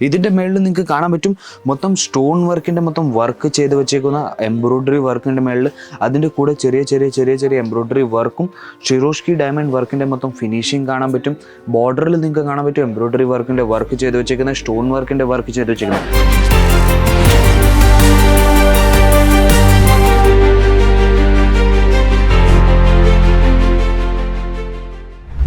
ഇതിന്റെ മേളിൽ നിങ്ങൾക്ക് കാണാൻ പറ്റും മൊത്തം സ്റ്റോൺ വർക്കിന്റെ മൊത്തം വർക്ക് ചെയ്ത് വെച്ചേക്കുന്ന എംബ്രോയിഡറി വർക്കിന്റെ മേളിൽ അതിന്റെ കൂടെ ചെറിയ ചെറിയ ചെറിയ ചെറിയ എംബ്രോയിഡറി വർക്കും ഷിറോഷ്കി ഡയമണ്ട് വർക്കിന്റെ മൊത്തം ഫിനിഷിംഗ് കാണാൻ പറ്റും. ബോർഡറിൽ നിങ്ങൾക്ക് കാണാൻ പറ്റും എംബ്രോയിഡറി വർക്കിന്റെ വർക്ക് ചെയ്ത് വെച്ചേക്കുന്ന സ്റ്റോൺ വർക്കിന്റെ വർക്ക് ചെയ്ത് വെച്ചേക്കുന്നത്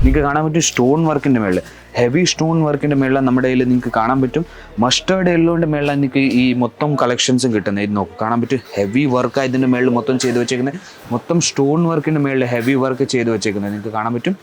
നിങ്ങൾക്ക് കാണാൻ പറ്റും സ്റ്റോൺ വർക്കിന്റെ മേളിൽ ഹെവി സ്റ്റോൺ വർക്കിന്റെ മേളിൽ നമ്മുടെ കയ്യിൽ നിങ്ങൾക്ക് കാണാൻ പറ്റും. മസ്റ്റേർഡ് എല്ലോന്റെ മേളിൽ നിങ്ങൾക്ക് ഈ മൊത്തം കളക്ഷൻസും കിട്ടുന്നത് ഇത് നോക്കും കാണാൻ പറ്റും ഹെവി വർക്ക് ഇതിന്റെ മേളിൽ മൊത്തം ചെയ്ത് വെച്ചേക്കുന്നത് മൊത്തം സ്റ്റോൺ വർക്കിന്റെ മേളിൽ ഹെവി വർക്ക് ചെയ്ത് വെച്ചേക്കുന്നത് നിങ്ങൾക്ക് കാണാൻ പറ്റും.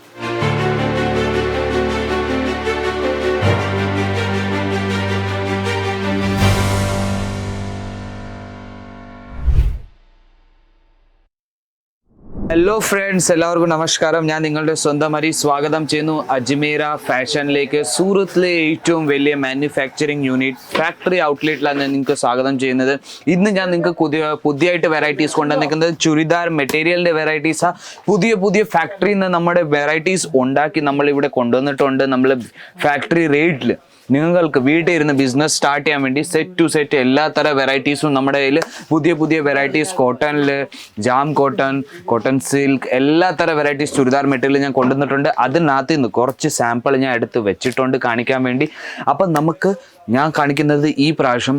ഹലോ ഫ്രണ്ട്സ് എല്ലാവർക്കും നമസ്കാരം. ഞാൻ നിങ്ങളുടെ സ്വന്തം അരി സ്വാഗതം ചെയ്യുന്നു. അജ്മീര ഫാഷനിലേക്ക്. സൂറത്തിലെ ഏറ്റവും വലിയ മാനുഫാക്ചറിങ് യൂണിറ്റ് ഫാക്ടറി ഔട്ട്ലെറ്റിലാണ് ഞാൻ നിങ്ങൾക്ക് സ്വാഗതം ചെയ്യുന്നത്. ഇന്ന് ഞാൻ നിങ്ങൾക്ക് പുതിയ പുതിയതായിട്ട് വെറൈറ്റീസ് കൊണ്ടുവന്നിരിക്കുന്നത് ചുരിദാർ മെറ്റീരിയലിന്റെ വെറൈറ്റീസാണ് പുതിയ പുതിയ ഫാക്ടറിയിൽ നിന്ന് നമ്മുടെ വെറൈറ്റീസ് ഉണ്ടാക്കി നമ്മൾ ഇവിടെ കൊണ്ടുവന്നിട്ടുണ്ട് നമ്മൾ ഫാക്ടറി റേറ്റിൽ നിങ്ങൾക്ക് വീട്ടിൽ ഇരുന്ന് ബിസിനസ് സ്റ്റാർട്ട് ചെയ്യാൻ വേണ്ടി സെറ്റ് ടു സെറ്റ് എല്ലാ തര വെറൈറ്റീസും നമ്മുടെ കയ്യിൽ പുതിയ പുതിയ വെറൈറ്റീസ് കോട്ടണിൽ ജാം കോട്ടൺ കോട്ടൺ സിൽക്ക് എല്ലാ തര വെറൈറ്റീസ് ചുരിദാർ മെറ്റീരിയൽ ഞാൻ കൊണ്ടുവന്നിട്ടുണ്ട്. അതിനകത്ത് നിന്ന് കുറച്ച് സാമ്പിൾ ഞാൻ എടുത്ത് വെച്ചിട്ടുണ്ട് കാണിക്കാൻ വേണ്ടി. അപ്പം നമുക്ക് ഞാൻ കാണിക്കുന്നത് ഈ പ്രാവശ്യം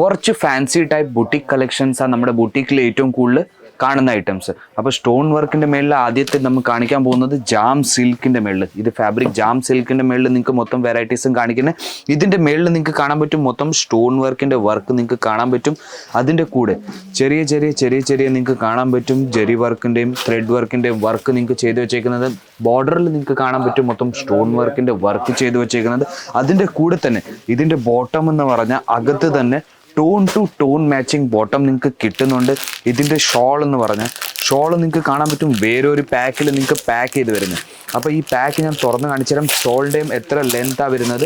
കുറച്ച് ഫാൻസി ടൈപ്പ് ബുട്ടിക് കളക്ഷൻസാണ് നമ്മുടെ ബുട്ടിക്കിൽ ഏറ്റവും കൂടുതൽ കാണുന്ന ഐറ്റംസ് അപ്പോൾ സ്റ്റോൺ വർക്കിന്റെ മേളിൽ ആദ്യത്തെ നമുക്ക് കാണിക്കാൻ പോകുന്നത് ജാം സിൽക്കിന്റെ മേളിൽ ഇത് ഫാബ്രിക് ജാം സിൽക്കിന്റെ മേളിൽ നിങ്ങൾക്ക് മൊത്തം വെറൈറ്റീസും കാണിക്കുന്നത് ഇതിന്റെ മേളിൽ നിങ്ങൾക്ക് കാണാൻ പറ്റും മൊത്തം സ്റ്റോൺ വർക്കിന്റെ വർക്ക് നിങ്ങൾക്ക് കാണാൻ പറ്റും. അതിന്റെ കൂടെ ചെറിയ ചെറിയ ചെറിയ ചെറിയ നിങ്ങൾക്ക് കാണാൻ പറ്റും. ജെറി വർക്കിന്റെയും ത്രെഡ് വർക്കിന്റെയും വർക്ക് നിങ്ങൾക്ക് ചെയ്തു വെച്ചേക്കുന്നത്. ബോർഡറിൽ നിങ്ങൾക്ക് കാണാൻ പറ്റും മൊത്തം സ്റ്റോൺ വർക്കിന്റെ വർക്ക് ചെയ്തു വെച്ചേക്കുന്നത്. അതിന്റെ കൂടെ തന്നെ ഇതിന്റെ ബോട്ടം എന്ന് പറഞ്ഞാൽ അകത്ത് തന്നെ tone to tone matching bottom നിങ്ങൾക്ക് കിട്ടുന്നുണ്ട്. ഇതിന്റെ ഷോൾ എന്ന് പറഞ്ഞാൽ ഷോൾ നിങ്ങൾക്ക് കാണാൻ പറ്റും. വേറൊരു പാക്കിൽ നിങ്ങൾക്ക് പാക്ക് ചെയ്ത് വരുന്നത് അപ്പോൾ ഈ പാക്ക് ഞാൻ തുറന്ന് കാണിച്ചു തരാം ഷോളിന്റെയും എത്ര ലെങ്ത്താണ് വരുന്നത്.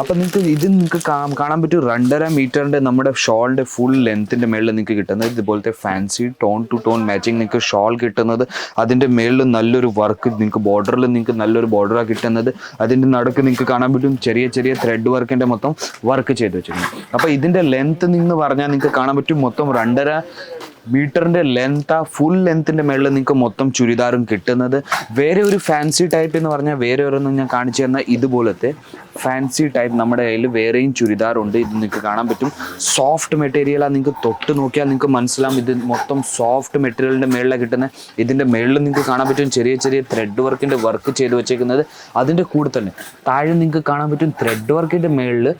അപ്പോൾ നിങ്ങൾക്ക് ഇത് നിങ്ങൾക്ക് കാണാൻ പറ്റും. രണ്ടര മീറ്ററിന്റെ നമ്മുടെ ഷോളിന്റെ ഫുൾ ലെങ്ത്തിന്റെ മേളിൽ നിങ്ങൾക്ക് കിട്ടുന്നത്. ഇതുപോലത്തെ fancy tone to tone matching നിങ്ങൾക്ക് ഷോൾ കിട്ടുന്നത്. അതിന്റെ മേളിൽ നല്ലൊരു വർക്ക് നിങ്ങൾക്ക് ബോർഡറിൽ നിങ്ങൾക്ക് നല്ലൊരു ബോർഡറാണ് കിട്ടുന്നത്. അതിന്റെ നടുക്ക് നിങ്ങൾക്ക് കാണാൻ പറ്റും. ചെറിയ ചെറിയ ത്രെഡ് വർക്കിന്റെ മൊത്തം വർക്ക് ചെയ്ത് വെച്ചിട്ടുണ്ട് അപ്പോൾ ഇതിന്റെ ലെങ്ത്ത് നിന്ന് പറഞ്ഞാൽ നിങ്ങൾക്ക് കാണാൻ പറ്റും. മൊത്തം രണ്ടര മീറ്ററിന്റെ ലെങ്ത് ആ ഫുൾ ലെങ്ത്തിന്റെ മേളിൽ നിങ്ങൾക്ക് മൊത്തം ചുരിദാറും കിട്ടുന്നത്. വേറെ ഒരു ഫാൻസി ടൈപ്പ് എന്ന് പറഞ്ഞാൽ വേറെ ഒരെണ്ണം ഞാൻ കാണിച്ചു തന്ന ഇതുപോലത്തെ ഫാൻസി ടൈപ്പ് നമ്മുടെ കയ്യിൽ വേറെയും ചുരിദാറുണ്ട്. ഇത് നിങ്ങൾക്ക് കാണാൻ പറ്റും. സോഫ്റ്റ് മെറ്റീരിയലാണ് നിങ്ങൾക്ക് തൊട്ട് നോക്കിയാൽ നിങ്ങൾക്ക് മനസ്സിലാവും. ഇത് മൊത്തം സോഫ്റ്റ് മെറ്റീരിയലിന്റെ മേളിലാണ് കിട്ടുന്നത്. ഇതിന്റെ മേളിൽ നിങ്ങൾക്ക് കാണാൻ പറ്റും ചെറിയ ചെറിയ ത്രെഡ് വർക്കിന്റെ വർക്ക് ചെയ്ത് വെച്ചേക്കുന്നത്. അതിന്റെ കൂടെ തന്നെ താഴെ നിങ്ങൾക്ക് കാണാൻ പറ്റും ത്രെഡ് വർക്കിന്റെ മേളിൽ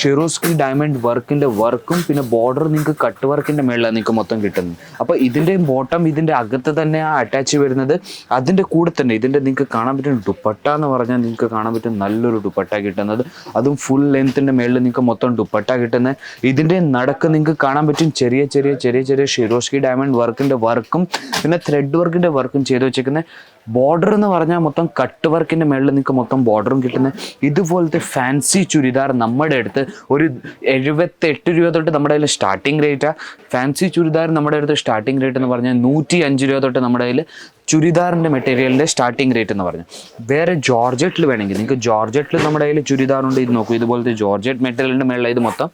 ഷിറോസ്കി ഡയമണ്ട് വർക്കിന്റെ വർക്കും പിന്നെ ബോർഡർ നിങ്ങൾക്ക് കട്ട് വർക്കിന്റെ മേളിലാണ് നിങ്ങൾക്ക് മൊത്തം കിട്ടുന്നത്. അപ്പോൾ ഇതിന്റെ ബോട്ടം ഇതിന്റെ അകത്ത് തന്നെ അറ്റാച്ച് വരുന്നത് അതിന്റെ കൂടെ തന്നെ ഇതിന്റെ നിങ്ങൾക്ക് കാണാൻ പറ്റുന്ന ദുപ്പട്ട എന്ന് പറഞ്ഞാൽ നിങ്ങൾക്ക് കാണാൻ പറ്റുന്ന നല്ലൊരു ദുപ്പട്ട കിട്ടുന്നത്. അതും ഫുൾ ലെങ്ത്തിന്റെ മേളിൽ നിങ്ങൾക്ക് മൊത്തം ദുപ്പട്ട കിട്ടുന്നത്. ഇതിന്റെ നടക്ക് നിങ്ങൾക്ക് കാണാൻ പറ്റും ചെറിയ ചെറിയ ചെറിയ ചെറിയ ഷിറോസ്കി ഡയമണ്ട് വർക്കിന്റെ വർക്കും പിന്നെ ത്രെഡ് വർക്കിന്റെ വർക്കും ചെയ്ത് വെച്ചേക്കുന്ന ബോർഡർ എന്ന് പറഞ്ഞാൽ മൊത്തം കട്ട് വർക്കിന്റെ മേളിൽ നിങ്ങൾക്ക് മൊത്തം ബോർഡറും കിട്ടുന്നത് ഇതുപോലത്തെ ഫാൻസി ചുരിദാർ നമ്മുടെ അടുത്ത് ഒരു എഴുപത്തെട്ട് രൂപ തൊട്ട് നമ്മുടെ കയ്യിൽ സ്റ്റാർട്ടിംഗ് റേറ്റാണ് ഫാൻസി ചുരിദാർ നമ്മുടെ അടുത്ത് സ്റ്റാർട്ടിംഗ് റേറ്റ് എന്ന് പറഞ്ഞാൽ നൂറ്റി അഞ്ച് രൂപ തൊട്ട് നമ്മുടെ കയ്യിൽ ചുരിദാറിന്റെ മെറ്റീരിയലിന്റെ സ്റ്റാർട്ടിംഗ് റേറ്റ് എന്ന് പറഞ്ഞു. വേറെ ജോർജറ്റിൽ വേണമെങ്കിൽ നിങ്ങൾക്ക് ജോർജറ്റിൽ നമ്മുടെ കയ്യിൽ ചുരിദാറുണ്ട് ഇത് നോക്കൂ. ഇതുപോലത്തെ ജോർജറ്റ് മെറ്റീരിയലിന്റെ മേളിൽ ഇത് മൊത്തം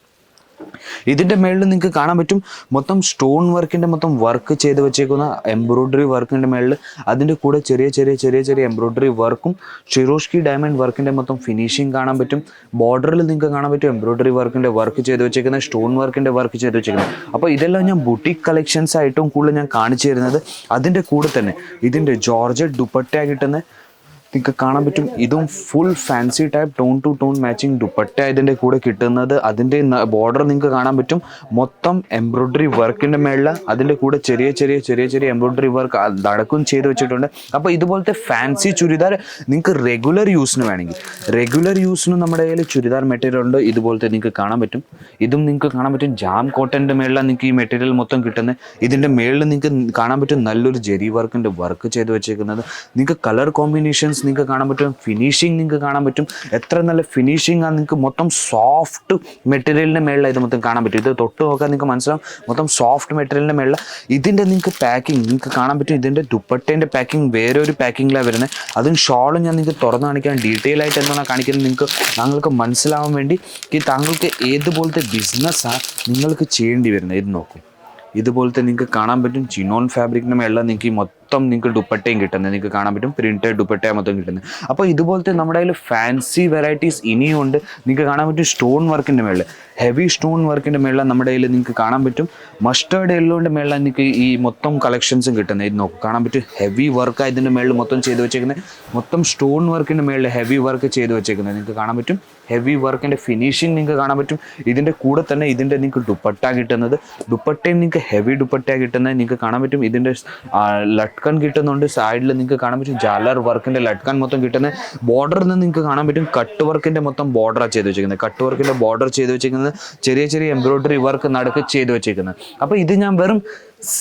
ഇതിന്റെ മേളിൽ നിങ്ങൾക്ക് കാണാൻ പറ്റും മൊത്തം സ്റ്റോൺ വർക്കിന്റെ മൊത്തം വർക്ക് ചെയ്ത് വെച്ചേക്കുന്ന എംബ്രോയിഡറി വർക്കിന്റെ മേളിൽ അതിന്റെ കൂടെ ചെറിയ ചെറിയ ചെറിയ ചെറിയ എംബ്രോയിഡറി വർക്കും ഷിറോഷ്കി ഡയമണ്ട് വർക്കിന്റെ മൊത്തം ഫിനിഷിംഗ് കാണാൻ പറ്റും. ബോർഡറിൽ നിങ്ങൾക്ക് കാണാൻ പറ്റും എംബ്രോയിഡറി വർക്കിന്റെ വർക്ക് ചെയ്ത് വെച്ചേക്കുന്ന സ്റ്റോൺ വർക്കിന്റെ വർക്ക് ചെയ്ത് വെച്ചേക്കുന്നത് അപ്പോൾ ഇതെല്ലാം ഞാൻ ബുട്ടിക് കളക്ഷൻസ് ആയിട്ടും കൂടുതൽ ഞാൻ കാണിച്ചു തരുന്നത് അതിന്റെ കൂടെ തന്നെ. ഇതിന്റെ ജോർജ് ദുപ്പട്ട കിട്ടുന്ന നിങ്ങൾക്ക് കാണാൻ പറ്റും. ഇതും full fancy type tone to tone matching dupatta ഇതിന്റെ കൂടെ കിട്ടുന്നത്. അതിന്റെ ബോർഡർ നിങ്ങൾക്ക് കാണാൻ പറ്റും. മൊത്തം എംബ്രോയിഡറി വർക്കിന്റെ മേളിൽ അതിന്റെ കൂടെ ചെറിയ ചെറിയ ചെറിയ ചെറിയ എംബ്രോയിഡറി വർക്ക് നടക്കും ചെയ്ത് വെച്ചിട്ടുണ്ട്. അപ്പോൾ ഇതുപോലത്തെ ഫാൻസി ചുരിദാർ നിങ്ങൾക്ക് റെഗുലർ യൂസിന് വേണമെങ്കിൽ. റെഗുലർ യൂസിന് നമ്മുടെ കയ്യിൽ ചുരിദാർ മെറ്റീരിയൽ ഉണ്ട്. ഇതുപോലത്തെ നിങ്ങൾക്ക് കാണാൻ പറ്റും. ഇതും നിങ്ങൾക്ക് കാണാൻ പറ്റും. ജാം കോട്ടന്റെ മേളിലാണ് നിങ്ങൾക്ക് ഈ മെറ്റീരിയൽ മൊത്തം കിട്ടുന്നത്. ഇതിന്റെ മേളിൽ നിങ്ങൾക്ക് കാണാൻ പറ്റും നല്ലൊരു ജെരി വർക്കിന്റെ വർക്ക് ചെയ്ത് വെച്ചേക്കുന്നത്. നിങ്ങൾക്ക് കളർ കോമ്പിനേഷൻസ് നിങ്ങൾക്ക് കാണാൻ പറ്റും. ഫിനിഷിങ് നിങ്ങൾക്ക് കാണാൻ പറ്റും. എത്ര നല്ല ഫിനിഷിംഗ് ആണ് നിങ്ങൾക്ക് മൊത്തം സോഫ്റ്റ് മെറ്റീരിയലിന്റെ മേളിൽ ഇത് മൊത്തം കാണാൻ പറ്റും. ഇത് തൊട്ട് നോക്കാൻ നിങ്ങൾക്ക് മനസ്സിലാവും. മൊത്തം സോഫ്റ്റ് മെറ്റീരിയലിന്റെ മേളിൽ ഇതിന്റെ നിങ്ങൾക്ക് പാക്കിംഗ് നിങ്ങൾക്ക് കാണാൻ പറ്റും. ഇതിന്റെ ദുപ്പട്ടേന്റെ പാക്കിംഗ് വേറെ ഒരു പാക്കിങ്ങിലാണ് വരുന്നത് അതും ഷോളും ഞാൻ നിങ്ങൾക്ക് തുറന്ന് കാണിക്കാൻ ഡീറ്റെയിൽ ആയിട്ട് എന്താണ് കാണിക്കുന്നത് നിങ്ങൾക്ക് താങ്കൾക്ക് മനസ്സിലാവാൻ വേണ്ടി. താങ്കൾക്ക് ഏതുപോലത്തെ ബിസിനസ്സാണ് നിങ്ങൾക്ക് ചെയ്യേണ്ടി വരുന്നത്? ഇത് നോക്കും. ഇതുപോലത്തെ നിങ്ങൾക്ക് കാണാൻ പറ്റും. ചിനോൺ ഫാബ്രിക്കിന്റെ മേളിൽ നിങ്ങൾക്ക് ഈ മൊത്തം നിങ്ങൾക്ക് ദുപ്പട്ടയും കിട്ടുന്നത്. നിങ്ങൾക്ക് കാണാൻ പറ്റും പ്രിന്റഡ് ദുപ്പട്ട മൊത്തം കിട്ടുന്നത്. അപ്പോൾ ഇതുപോലത്തെ നമ്മുടെ കയ്യിൽ ഫാൻസി വെറൈറ്റീസ് ഇനിയും ഉണ്ട് നിങ്ങൾക്ക് കാണാൻ പറ്റും സ്റ്റോൺ വർക്കിന്റെ മേളിൽ. ഹെവി സ്റ്റോൺ വർക്കിന്റെ മേളിൽ നമ്മുടെ കയ്യിൽ നിങ്ങൾക്ക് കാണാൻ പറ്റും. മസ്റ്റേർഡ് എല്ലോന്റെ മേളിൽ നിങ്ങൾക്ക് ഈ മൊത്തം കളക്ഷൻസും കിട്ടുന്നത്. ഇത് നോക്കും കാണാൻ പറ്റും ഹെവി വർക്ക് ഇതിന്റെ മേളിൽ മൊത്തം ചെയ്ത് വെച്ചേക്കുന്നത്. മൊത്തം സ്റ്റോൺ വർക്കിന്റെ മേളിൽ ഹെവി വർക്ക് ചെയ്ത് വെച്ചേക്കുന്നത്. നിങ്ങൾക്ക് കാണാൻ പറ്റും ഹെവി വർക്കിന്റെ ഫിനിഷിങ് നിങ്ങൾക്ക് കാണാൻ പറ്റും. ഇതിന്റെ കൂടെ തന്നെ ഇതിന്റെ നിങ്ങൾക്ക് ദുപ്പട്ട കിട്ടുന്നത്. ദുപ്പട്ടയും നിങ്ങൾക്ക് ഹെവി ദുപ്പട്ട കിട്ടുന്നത്. നിങ്ങൾക്ക് കാണാൻ പറ്റും ഇതിന്റെ ലട്കൺ കിട്ടുന്നുണ്ട്. സൈഡിൽ നിങ്ങൾക്ക് കാണാൻ പറ്റും ജാലർ വർക്കിന്റെ ലട്കൺ മൊത്തം കിട്ടുന്ന ബോർഡറിൽ നിന്ന് നിങ്ങൾക്ക് കാണാൻ പറ്റും കട്ട് വർക്കിന്റെ മൊത്തം ബോർഡറാണ് ചെയ്ത് വെച്ചിരിക്കുന്നത്. കട്ട് വർക്കിന്റെ ബോർഡർ ചെയ്ത് വെച്ചിരിക്കുന്നത് ചെറിയ ചെറിയ എംബ്രോയിഡറി വർക്ക് നടുക്ക് ചെയ്ത് വെച്ചിരിക്കുന്നത്. അപ്പോൾ ഇത് ഞാൻ വെറും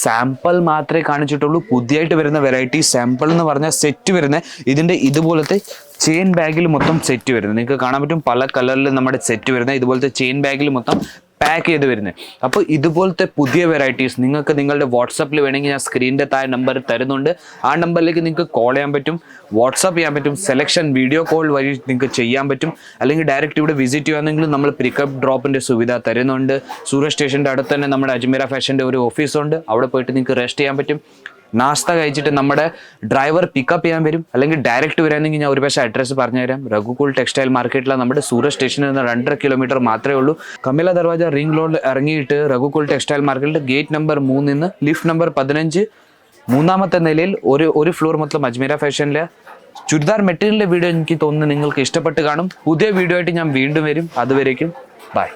സാമ്പിൾ മാത്രമേ കാണിച്ചിട്ടുള്ളൂ. പുതിയതായിട്ട് വരുന്ന വെറൈറ്റി സാമ്പിൾ എന്ന് പറഞ്ഞാൽ സെറ്റ് വരുന്ന ഇതിന്റെ ഇതുപോലത്തെ ചെയിൻ ബാഗിൽ മൊത്തം സെറ്റ് വരുന്നത്. നിങ്ങൾക്ക് കാണാൻ പറ്റും പല കളറിൽ നമ്മുടെ സെറ്റ് വരുന്നത് ഇതുപോലത്തെ ചെയിൻ ബാഗിൽ മൊത്തം പാക്ക് ചെയ്ത് വരുന്നത് അപ്പോൾ ഇതുപോലത്തെ പുതിയ വെറൈറ്റീസ് നിങ്ങൾക്ക് നിങ്ങളുടെ വാട്സപ്പിൽ വേണമെങ്കിൽ ഞാൻ സ്ക്രീനിന്റെ താഴെ നമ്പർ തരുന്നുണ്ട്. ആ നമ്പറിലേക്ക് നിങ്ങൾക്ക് കോൾ ചെയ്യാൻ പറ്റും. വാട്സപ്പ് ചെയ്യാൻ പറ്റും. സെലക്ഷൻ വീഡിയോ കോൾ വഴി നിങ്ങൾക്ക് ചെയ്യാൻ പറ്റും. അല്ലെങ്കിൽ ഡയറക്റ്റ് ഇവിടെ വിസിറ്റ് ചെയ്യുകയാണെങ്കിലും നമ്മൾ പിക്കപ്പ് ഡ്രോപ്പിന്റെ സുവിധ തരുന്നുണ്ട്. സൂര്യ സ്റ്റേഷന്റെ അടുത്ത് തന്നെ നമ്മുടെ അജ്മീര ഫാഷന്റെ ഒരു ഓഫീസുണ്ട് അവിടെ പോയിട്ട് നിങ്ങൾക്ക് റെസ്റ്റ് ചെയ്യാൻ പറ്റും. നാസ്ത കഴിച്ചിട്ട് നമ്മുടെ ഡ്രൈവർ പിക്കപ്പ് ചെയ്യാൻ വരും. അല്ലെങ്കിൽ ഡയറക്റ്റ് വരാമെങ്കിൽ ഞാൻ ഒരു പക്ഷേ അഡ്രസ്സ് പറഞ്ഞുതരാം രഘുകുൾ ടെക്സ്റ്റൈൽ മാർക്കറ്റിലാണ് നമ്മുടെ സൂരത് സ്റ്റേഷനിൽ നിന്ന് രണ്ടര കിലോമീറ്റർ മാത്രമേ ഉള്ളൂ. കമില ദർവാജ റിംഗ് റോഡിൽ ഇറങ്ങിയിട്ട് രഘുകുൾ ടെക്സ്റ്റൈൽ മാർക്കറ്റിൽ ഗേറ്റ് നമ്പർ മൂന്നിന്ന് ലിഫ്റ്റ് നമ്പർ പതിനഞ്ച് മൂന്നാമത്തെ നിലയിൽ ഒരു ഒരു ഫ്ലോർ മൊത്തം അജ്മീര ഫാഷനിലെ ചുരിദാർ മെറ്റീരിയലിന്റെ വീഡിയോ എനിക്ക് തോന്നുന്നു നിങ്ങൾക്ക് ഇഷ്ടപ്പെട്ട് കാണും. പുതിയ വീഡിയോ ആയിട്ട് ഞാൻ വീണ്ടും വരും. അതുവരേക്കും. ബൈ